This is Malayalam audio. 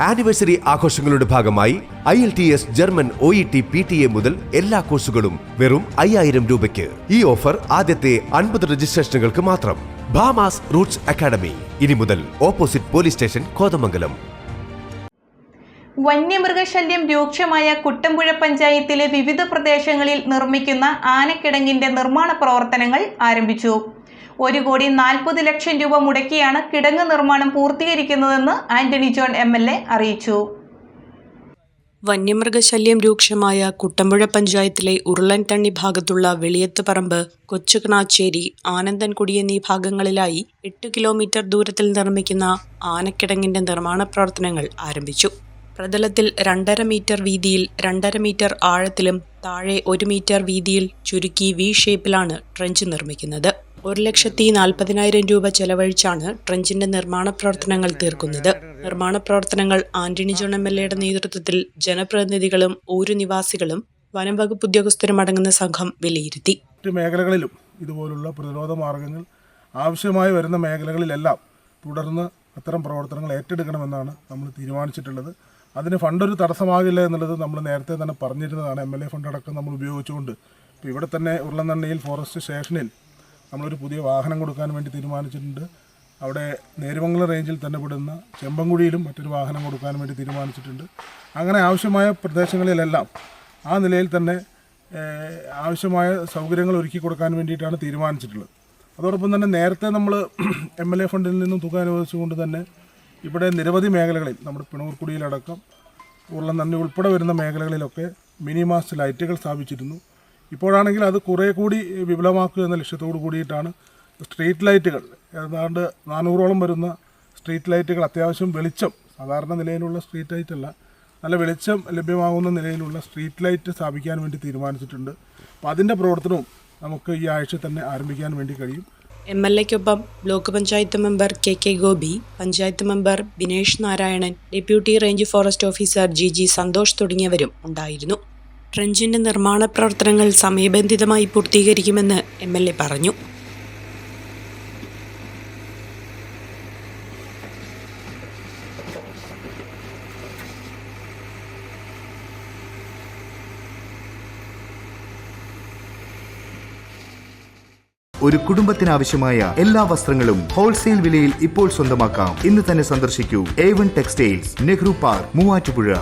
ആനിവേഴ്സറി ആഘോഷങ്ങളുടെ ഭാഗമായി I L T S German O E T P T A മുതൽ എല്ലാ കോഴ്സുകളും വെറും അയ്യായിരം രൂപയ്ക്ക്. ഈ ഓഫർ ആദ്യത്തെ അൻപത് രജിസ്ട്രേഷനുകൾക്ക് മാത്രം. Bhama's roots academy. ഇനി മുതൽ ഓപ്പോസിറ്റ് പോലീസ് സ്റ്റേഷൻ കോതമംഗലം. വന്യമൃഗശല്യം രൂക്ഷമായ കുട്ടമ്പുഴ പഞ്ചായത്തിലെ വിവിധ പ്രദേശങ്ങളിൽ നിർമ്മിക്കുന്ന ആനക്കിടങ്ങിന്റെ നിർമ്മാണ പ്രവർത്തനങ്ങൾ ആരംഭിച്ചു. ഒരു കോടി നാൽപ്പത് ലക്ഷം രൂപ മുടക്കിയാണ് കിടങ്ങ് നിർമ്മാണം പൂർത്തീകരിക്കുന്നതെന്ന് ആന്റണി ജോൺ എം അറിയിച്ചു. വന്യമൃഗശല്യം രൂക്ഷമായ കുട്ടമ്പുഴ പഞ്ചായത്തിലെ ഉരുളൻതണ്ണി ഭാഗത്തുള്ള വെളിയത്തുപറമ്പ് കൊച്ചുകണാച്ചേരി ആനന്ദൻകുടി എന്നീ ഭാഗങ്ങളിലായി എട്ട് കിലോമീറ്റർ ദൂരത്തിൽ നിർമ്മിക്കുന്ന ആനക്കിടങ്ങിന്റെ നിർമ്മാണ പ്രവർത്തനങ്ങൾ ആരംഭിച്ചു. പ്രതലത്തിൽ രണ്ടര മീറ്റർ വീതിയിൽ രണ്ടര മീറ്റർ ആഴത്തിലും താഴെ ഒരു മീറ്റർ വീതിയിൽ ചുരുക്കി വി ഷേപ്പിലാണ് ട്രഞ്ച് നിർമ്മിക്കുന്നത്. ഒരു ലക്ഷത്തി നാൽപ്പതിനായിരം രൂപ ചെലവഴിച്ചാണ് ട്രഞ്ചിന്റെ നിർമ്മാണ പ്രവർത്തനങ്ങൾ തീർക്കുന്നത്. നിർമ്മാണ പ്രവർത്തനങ്ങൾ ആന്റണി ജോൺ എം എൽ എയുടെ നേതൃത്വത്തിൽ ജനപ്രതിനിധികളും ഊരു നിവാസികളും വനം വകുപ്പ് ഉദ്യോഗസ്ഥരും അടങ്ങുന്ന സംഘം വിലയിരുത്തി. മറ്റ് മേഖലകളിലും ഇതുപോലുള്ള പ്രതിരോധ മാർഗങ്ങൾ ആവശ്യമായി വരുന്ന മേഖലകളിലെല്ലാം തുടർന്ന് അത്തരം പ്രവർത്തനങ്ങൾ ഏറ്റെടുക്കണമെന്നാണ് നമ്മൾ തീരുമാനിച്ചിട്ടുള്ളത്. അതിന് ഫണ്ട് ഒരു തടസ്സമാകില്ല എന്നുള്ളത് നമ്മൾ നേരത്തെ തന്നെ പറഞ്ഞിരുന്നതാണ്. എം എൽ എ ഫണ്ട് അടക്കം നമ്മൾ ഉപയോഗിച്ചുകൊണ്ട്. ഇപ്പോൾ ഇവിടെ തന്നെ ഉരുളനണ്ണയിൽ ഫോറസ്റ്റ് സ്റ്റേഷനിൽ നമ്മളൊരു പുതിയ വാഹനം കൊടുക്കാൻ വേണ്ടി തീരുമാനിച്ചിട്ടുണ്ട്. അവിടെ നേരുമംഗലം റേഞ്ചിൽ തന്നെ പെടുന്ന ചെമ്പൻകുഴിയിലും മറ്റൊരു വാഹനം കൊടുക്കാൻ വേണ്ടി തീരുമാനിച്ചിട്ടുണ്ട്. അങ്ങനെ ആവശ്യമായ പ്രദേശങ്ങളിലെല്ലാം ആ നിലയിൽ തന്നെ ആവശ്യമായ സൗകര്യങ്ങൾ ഒരുക്കി കൊടുക്കാൻ വേണ്ടിയിട്ടാണ് തീരുമാനിച്ചിട്ടുള്ളത്. അതോടൊപ്പം തന്നെ നേരത്തെ നമ്മൾ എം എൽ എ ഫണ്ടിൽ നിന്നും തുക അനുവദിച്ചുകൊണ്ട് തന്നെ ഇവിടെ നിരവധി മേഖലകളിൽ നമ്മുടെ പിണൂർക്കുടിയിലടക്കം ഉള്ള നന്ദി ഉൾപ്പെടെ വരുന്ന മേഖലകളിലൊക്കെ മിനി മാസ്റ്റ് ലൈറ്റുകൾ സ്ഥാപിച്ചിരുന്നു. ഇപ്പോഴാണെങ്കിൽ അത് കുറേ കൂടി വിപുലമാക്കുക എന്ന ലക്ഷ്യത്തോടു കൂടിയിട്ടാണ് സ്ട്രീറ്റ് ലൈറ്റുകൾ. ഏതാണ്ട് നാനൂറോളം വരുന്ന സ്ട്രീറ്റ് ലൈറ്റുകൾ അത്യാവശ്യം വെളിച്ചം സാധാരണ നിലയിലുള്ള സ്ട്രീറ്റ് ലൈറ്റ് അല്ല നല്ല വെളിച്ചം ലഭ്യമാകുന്ന നിലയിലുള്ള സ്ട്രീറ്റ് ലൈറ്റ് സ്ഥാപിക്കാൻ വേണ്ടി തീരുമാനിച്ചിട്ടുണ്ട്. അപ്പോൾ അതിന്റെ പ്രവർത്തനവും നമുക്ക് ഈ ആഴ്ച തന്നെ ആരംഭിക്കാൻ വേണ്ടി കഴിയും. M L എക്കൊപ്പം block panchayat member K K Gopi panchayat member Binesh Narayanan deputy range forest officer G G Santhosh തുടങ്ങിയവരും ഉണ്ടായിരുന്നു. ട്രഞ്ചിന്റെ നിർമ്മാണ പ്രവർത്തനങ്ങൾ സമയബന്ധിതമായി പൂർത്തീകരിക്കുമെന്ന് എം എൽ എ പറഞ്ഞു. ഒരു കുടുംബത്തിനാവശ്യമായ എല്ലാ വസ്ത്രങ്ങളും ഹോൾസെയിൽ വിലയിൽ ഇപ്പോൾ സ്വന്തമാക്കാം. ഇന്ന് തന്നെ സന്ദർശിക്കൂ. A one textiles Nehru park Muvattupuzha.